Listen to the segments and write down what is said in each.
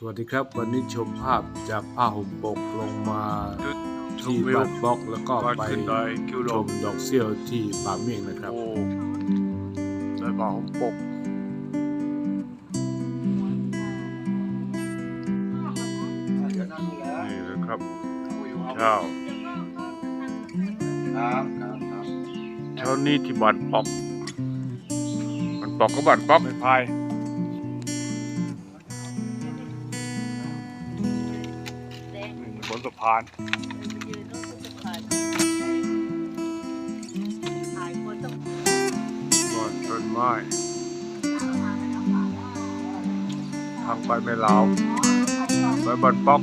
สวัสดีครับ วันนี้ชมภาพจากผ้าห่มปกลงมาจุดชมที่วิวบ้านบล็อกแล้วก็ก่อนไปขึ้นดอยคิวลชมมดอกเซี่ยวที่ป่าเมี่ยงนะครับโอ้ดอยป่าหมปกนี่นะครับเช้าครับครับครับเช้านี้ที่บ้านปอกบ้านปอกก็บ้านปอกไม่พาย นี่บนสะพานก่อนต้นไม้ทางไปไม่ลาวไปบ้านปอก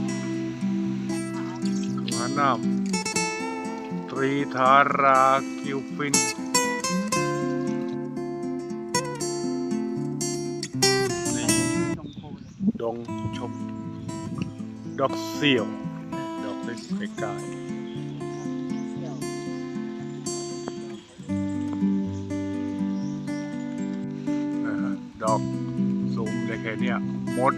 หาน้ำตรีธาราคิวฟินนี่ดงชมดอกเสี่ยว ดอกเล็กๆไกลๆนะฮะดอกสูงได้แค่เนี้ยหมด